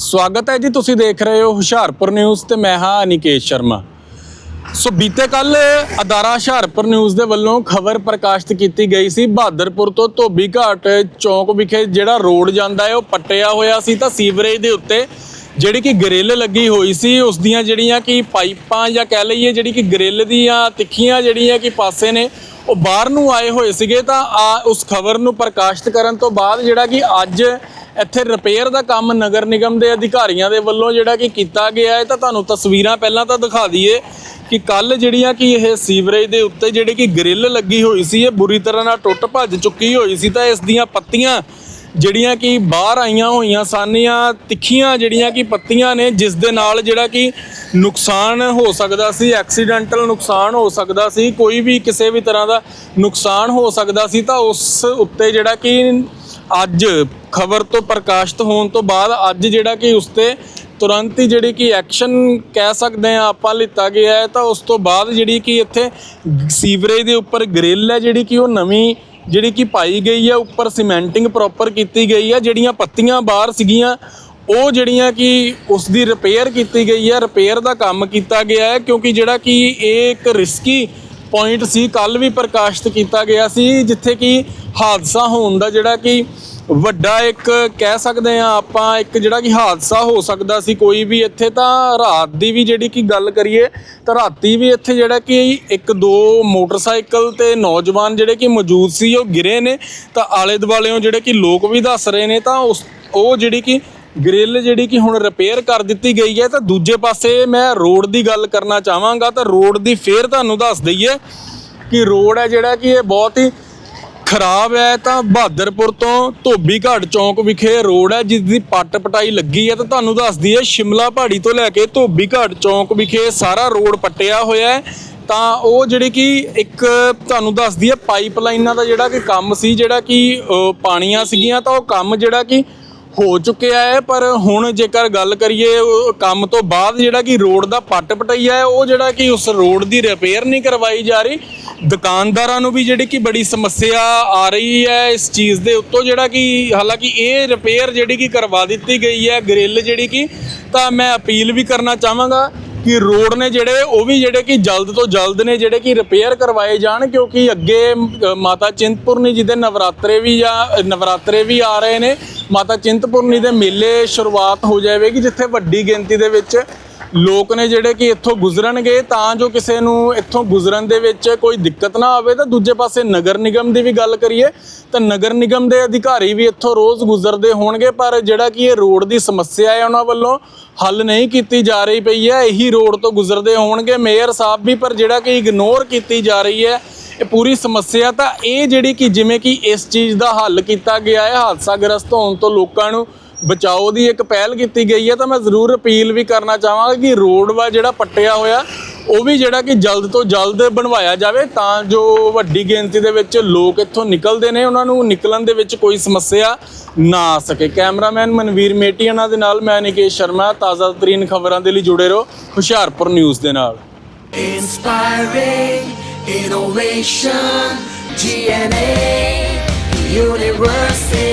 ਸਵਾਗਤ ਹੈ ਜੀ, ਤੁਸੀਂ ਦੇਖ ਰਹੇ ਹੋ ਹੁਸ਼ਿਆਰਪੁਰ ਨਿਊਜ਼ ਤੇ ਮੈਂ ਹਾਂ ਅਨਿਕੇਸ਼ ਸ਼ਰਮਾ। ਸੋ ਬੀਤੇ ਕੱਲ ਅਦਾਰਾ ਹੁਸ਼ਿਆਰਪੁਰ ਨਿਊਜ਼ ਦੇ ਵੱਲੋਂ ਖਬਰ ਪ੍ਰਕਾਸ਼ਿਤ ਕੀਤੀ ਗਈ ਸੀ, ਬਹਾਦਰਪੁਰ ਤੋਂ ਧੋਬੀ ਘਾਟ ਚੌਂਕ ਵਿਖੇ ਜਿਹੜਾ ਰੋਡ ਜਾਂਦਾ ਹੈ, ਉਹ ਪੱਟਿਆ ਹੋਇਆ ਸੀ ਤਾਂ ਸੀਵਰੇਜ ਦੇ ਉੱਤੇ ਜਿਹੜੀ ਕਿ ਗ੍ਰਿਲ ਲੱਗੀ ਹੋਈ ਸੀ, ਉਸ ਦੀਆਂ ਜਿਹੜੀਆਂ ਕਿ ਪਾਈਪਾਂ ਜਾਂ ਕਹਿ ਲਈਏ ਜਿਹੜੀ ਕਿ ਗ੍ਰਿਲ ਦੀਆਂ ਤਿੱਖੀਆਂ ਜਿਹੜੀਆਂ ਕਿ ਪਾਸੇ ਨੇ, ਉਹ ਬਾਹਰ ਨੂੰ ਆਏ ਹੋਏ ਸੀਗੇ ਤਾਂ ਆ ਉਸ ਖਬਰ ਨੂੰ ਪ੍ਰਕਾਸ਼ਿਤ ਕਰਨ ਤੋਂ ਬਾਅਦ ਜਿਹੜਾ ਕਿ ਅੱਜ ਇੱਥੇ ਰਿਪੇਅਰ ਦਾ ਕੰਮ ਨਗਰ ਨਿਗਮ ਦੇ ਅਧਿਕਾਰੀਆਂ ਦੇ ਵੱਲੋਂ ਜਿਹੜਾ ਕਿ ਕੀਤਾ ਗਿਆ ਹੈ, ਤਾਂ ਤੁਹਾਨੂੰ ਤਸਵੀਰਾਂ ਪਹਿਲਾਂ ਤਾਂ ਦਿਖਾ ਦਈਏ ਕਿ ਕੱਲ ਜਿਹੜੀਆਂ ਕਿ ਇਹ ਸੀਵਰੇਜ ਦੇ ਉੱਤੇ ਜਿਹੜੀ ਕਿ ਗ੍ਰਿਲ ਲੱਗੀ ਹੋਈ ਸੀ, ਇਹ ਬੁਰੀ ਤਰ੍ਹਾਂ ਨਾਲ ਟੁੱਟ ਭੱਜ ਚੁੱਕੀ ਹੋਈ ਸੀ, ਤਾਂ ਇਸ ਦੀਆਂ ਪੱਤੀਆਂ ਜਿਹੜੀਆਂ ਕਿ ਬਾਹਰ ਆਈਆਂ ਹੋਈਆਂ ਸਨ ਜਾਂ ਤਿੱਖੀਆਂ ਜਿਹੜੀਆਂ ਕਿ ਪੱਤੀਆਂ ਨੇ, ਜਿਸ ਦੇ ਨਾਲ ਜਿਹੜਾ ਕਿ ਨੁਕਸਾਨ ਹੋ ਸਕਦਾ ਸੀ ਐਕਸੀਡੈਂਟਲ ਨੁਕਸਾਨ ਹੋ ਸਕਦਾ ਸੀ, ਕੋਈ ਵੀ ਕਿਸੇ ਵੀ ਤਰ੍ਹਾਂ ਦਾ ਨੁਕਸਾਨ ਹੋ ਸਕਦਾ ਸੀ, ਤਾਂ ਉਸ ਉੱਤੇ ਜਿਹੜਾ ਕਿ ਅੱਜ ਖਬਰ ਤੋਂ ਪ੍ਰਕਾਸ਼ਿਤ ਹੋਣ ਤੋਂ ਬਾਅਦ ਅੱਜ ਜਿਹੜਾ ਕਿ ਉਸ ਤੇ ਤੁਰੰਤ ਹੀ ਜਿਹੜੀ ਕਿ ਐਕਸ਼ਨ ਕਹਿ ਸਕਦੇ ਆ ਆਪਾਂ ਲਿੱਤਾ ਗਿਆ ਹੈ, ਤਾਂ ਉਸ ਤੋਂ ਬਾਅਦ ਜਿਹੜੀ ਕਿ ਇੱਥੇ ਸੀਵਰੇਜ ਦੇ ਉੱਪਰ ਗ੍ਰਿਲ ਹੈ ਜਿਹੜੀ ਕਿ ਉਹ ਨਵੀਂ ਜਿਹੜੀ ਕਿ ਪਾਈ ਗਈ ਹੈ, ਉੱਪਰ ਸੀਮੈਂਟਿੰਗ ਪ੍ਰੋਪਰ ਕੀਤੀ ਗਈ ਹੈ, ਜਿਹੜੀਆਂ ਪੱਤੀਆਂ ਬਾਹਰ ਸੀਗੀਆਂ, ਉਹ ਜਿਹੜੀਆਂ ਕਿ ਉਸ ਦੀ ਰਿਪੇਅਰ ਕੀਤੀ ਗਈ ਹੈ ਰਿਪੇਅਰ ਦਾ ਕੰਮ ਕੀਤਾ ਗਿਆ ਹੈ, ਕਿਉਂਕਿ ਜਿਹੜਾ ਕਿ ਇਹ ਇੱਕ ਰਿਸਕੀ ਪੁਆਇੰਟ ਸੀ ਕੱਲ ਵੀ ਪ੍ਰਕਾਸ਼ਿਤ ਕੀਤਾ ਗਿਆ ਸੀ, ਜਿੱਥੇ ਕਿ ਹਾਦਸਾ ਹੋਣ ਦਾ ਜਿਹੜਾ ਕਿ ਵੱਡਾ ਇੱਕ ਕਹਿ ਸਕਦੇ ਆ ਆਪਾਂ ਇੱਕ ਜਿਹੜਾ ਕਿ ਹਾਦਸਾ ਹੋ ਸਕਦਾ ਸੀ ਕੋਈ ਵੀ ਇੱਥੇ, ਤਾਂ ਰਾਤ ਦੀ ਵੀ ਜਿਹੜੀ ਕਿ ਗੱਲ ਕਰੀਏ, ਤਾਂ ਰਾਤੀ ਵੀ ਇੱਥੇ ਜਿਹੜਾ ਕਿ ਇੱਕ ਦੋ ਮੋਟਰਸਾਈਕਲ ਤੇ ਨੌਜਵਾਨ ਜਿਹੜੇ ਕਿ ਮੌਜੂਦ ਸੀ, ਉਹ ਗਿਰੇ ਨੇ। ਤਾਂ ਆਲੇ ਦੁਆਲੇੋਂ ਜਿਹੜੇ ਕਿ ਲੋਕ ਵੀ ਦੱਸ ਰਹੇ ਨੇ, ਤਾਂ ਉਸ, ਉਹ ਜਿਹੜੀ ਕਿ ਗ੍ਰਿਲ ਜਿਹੜੀ ਕਿ ਹੁਣ ਰਿਪੇਅਰ ਕਰ ਦਿੱਤੀ ਗਈ ਹੈ। ਤਾਂ ਦੂਜੇ ਪਾਸੇ ਮੈਂ ਰੋਡ ਦੀ ਗੱਲ ਕਰਨਾ ਚਾਹਾਂਗਾ, ਤਾਂ ਰੋਡ ਦੀ ਫੇਰ ਤੁਹਾਨੂੰ ਦੱਸ ਦਈਏ ਕਿ ਰੋਡ ਹੈ ਜਿਹੜਾ ਕਿ ਇਹ ਬਹੁਤ ਹੀ ਖਰਾਬ ਹੈ ਤਾਂ ਬਹਾਦਰਪੁਰ ਤੋਂ ਧੋਬੀ ਘਾਟ ਚੌਂਕ ਵਿਖੇ ਰੋਡ ਹੈ, ਜਿਸ ਦੀ ਪੱਟ ਪਟਾਈ ਲੱਗੀ ਹੈ। ਤਾਂ ਤੁਹਾਨੂੰ ਦੱਸ ਦਈਏ, ਸ਼ਿਮਲਾ ਪਹਾੜੀ ਤੋਂ ਲੈ ਕੇ ਧੋਬੀ ਘਾਟ ਚੌਂਕ ਵਿਖੇ ਸਾਰਾ ਰੋਡ ਪੱਟਿਆ ਹੋਇਆ ਹੈ। ਤਾਂ ਉਹ ਜਿਹੜੀ ਕਿ ਇੱਕ ਤੁਹਾਨੂੰ ਦੱਸ ਦਈਏ, ਪਾਈਪਲਾਈਨਾਂ ਦਾ ਜਿਹੜਾ ਕਿ ਕੰਮ ਸੀ, ਜਿਹੜਾ ਕਿ ਪਾਣੀਆਂ ਸੀਗੀਆਂ, ਤਾਂ ਉਹ ਕੰਮ ਜਿਹੜਾ ਕਿ ਹੋ ਚੁੱਕਿਆ ਹੈ। ਪਰ ਹੁਣ ਜੇਕਰ ਗੱਲ ਕਰੀਏ ਕੰਮ ਤੋਂ ਬਾਅਦ ਜਿਹੜਾ ਕਿ ਰੋਡ ਦਾ ਪੱਟ ਪਟਈਆ ਹੈ, ਉਹ ਜਿਹੜਾ ਕਿ ਉਸ ਰੋਡ ਦੀ ਰਿਪੇਅਰ ਨਹੀਂ ਕਰਵਾਈ ਜਾ ਰਹੀ। ਦੁਕਾਨਦਾਰਾਂ ਨੂੰ ਵੀ ਜਿਹੜੀ ਕਿ ਬੜੀ ਸਮੱਸਿਆ ਆ ਰਹੀ ਹੈ ਇਸ ਚੀਜ਼ ਦੇ ਉੱਤੋਂ ਜਿਹੜਾ ਕਿ ਹਾਲਾਂਕਿ ਇਹ ਰਿਪੇਅਰ ਜਿਹੜੀ ਕਿ ਕਰਵਾ ਦਿੱਤੀ ਗਈ ਹੈ ਗ੍ਰਿਲ ਜਿਹੜੀ ਕਿ, ਤਾਂ ਮੈਂ ਅਪੀਲ ਵੀ ਕਰਨਾ ਚਾਹਾਂਗਾ ਕਿ ਰੋਡ ਨੇ ਜਿਹੜੇ, ਉਹ ਵੀ ਜਿਹੜੇ ਕਿ ਜਲਦ ਤੋਂ ਜਲਦ ਨੇ ਜਿਹੜੇ ਕਿ ਰਿਪੇਅਰ ਕਰਵਾਏ ਜਾਣ, ਕਿਉਂਕਿ ਅੱਗੇ ਮਾਤਾ ਚਿੰਤਪੁਰਨੀ ਜੀ ਦੇ ਨਵਰਾਤਰੇ ਵੀ ਜਾਂ ਨਵਰਾਤਰੇ ਵੀ ਆ ਰਹੇ ਨੇ। ਮਾਤਾ ਚਿੰਤਪੁਰਨੀ ਦੇ ਮੇਲੇ ਸ਼ੁਰੂਆਤ ਹੋ ਜਾਵੇਗੀ, ਜਿੱਥੇ ਵੱਡੀ ਗਿਣਤੀ ਦੇ ਵਿੱਚ ਲੋਕ ਨੇ ਜਿਹੜੇ ਕਿ ਇੱਥੋਂ ਗੁਜ਼ਰਨਗੇ, ਤਾਂ ਜੋ ਕਿਸੇ ਨੂੰ ਇੱਥੋਂ ਗੁਜ਼ਰਨ ਦੇ ਵਿੱਚ ਕੋਈ ਦਿੱਕਤ ਨਾ ਆਵੇ, ਤਾਂ ਦੂਜੇ ਪਾਸੇ ਨਗਰ ਨਿਗਮ ਦੀ ਵੀ ਗੱਲ ਕਰੀਏ, ਤਾਂ ਨਗਰ ਨਿਗਮ ਦੇ ਅਧਿਕਾਰੀ ਵੀ ਇੱਥੋਂ ਰੋਜ਼ ਗੁਜ਼ਰਦੇ ਹੋਣਗੇ, ਪਰ ਜਿਹੜਾ ਕਿ ਇਹ ਰੋਡ ਦੀ ਸਮੱਸਿਆ ਹੈ ਉਹਨਾਂ ਵੱਲੋਂ ਹੱਲ ਨਹੀਂ ਕੀਤੀ ਜਾ ਰਹੀ ਪਈ ਹੈ, ਇਹੀ ਰੋਡ ਤੋਂ ਗੁਜ਼ਰਦੇ ਹੋਣਗੇ ਮੇਅਰ ਸਾਹਿਬ ਵੀ, ਪਰ ਜਿਹੜਾ ਕਿ ਇਗਨੋਰ ਕੀਤੀ ਜਾ ਰਹੀ ਹੈ, ਇਹ ਪੂਰੀ ਸਮੱਸਿਆ, ਤਾਂ ਇਹ ਜਿਹੜੀ ਕਿ ਜਿਵੇਂ ਕਿ ਇਸ ਚੀਜ਼ ਦਾ ਹੱਲ ਕੀਤਾ ਗਿਆ ਹੈ, ਹਾਦਸਾਗ੍ਰਸਤ ਹੋਣ ਤੋਂ ਲੋਕਾਂ ਨੂੰ ਬਚਾਓ ਦੀ ਇੱਕ ਪਹਿਲ ਕੀਤੀ ਗਈ ਹੈ ਤਾਂ ਮੈਂ ਜ਼ਰੂਰ ਅਪੀਲ ਵੀ ਕਰਨਾ ਚਾਹਾਂਗਾ ਕਿ ਰੋਡ ਵਾ ਜਿਹੜਾ ਪੱਟਿਆ ਹੋਇਆ ਉਹ ਵੀ ਜਿਹੜਾ ਕਿ ਜਲਦ ਤੋਂ ਜਲਦ ਬਣਵਾਇਆ ਜਾਵੇ ਤਾਂ ਜੋ ਵੱਡੀ ਗਿਣਤੀ ਦੇ ਵਿੱਚ ਲੋਕ ਇੱਥੋਂ ਨਿਕਲਦੇ ਨੇ ਉਹਨਾਂ ਨੂੰ ਨਿਕਲਣ ਦੇ ਵਿੱਚ ਕੋਈ ਸਮੱਸਿਆ ਨਾ ਆ ਸਕੇ ਕੈਮਰਾਮੈਨ ਮਨਵੀਰ ਮੇਟੀਆਣਾ ਦੇ ਨਾਲ ਮੈਂ ਨਿਕੇਸ਼ ਸ਼ਰਮਾ ਤਾਜ਼ਾ ਤਰੀਨ ਖਬਰਾਂ ਦੇ ਲਈ ਜੁੜੇ ਰਹੋ ਹੁਸ਼ਿਆਰਪੁਰ ਨਿਊਜ਼ ਦੇ ਨਾਲ Inspiring innovation, GNA University.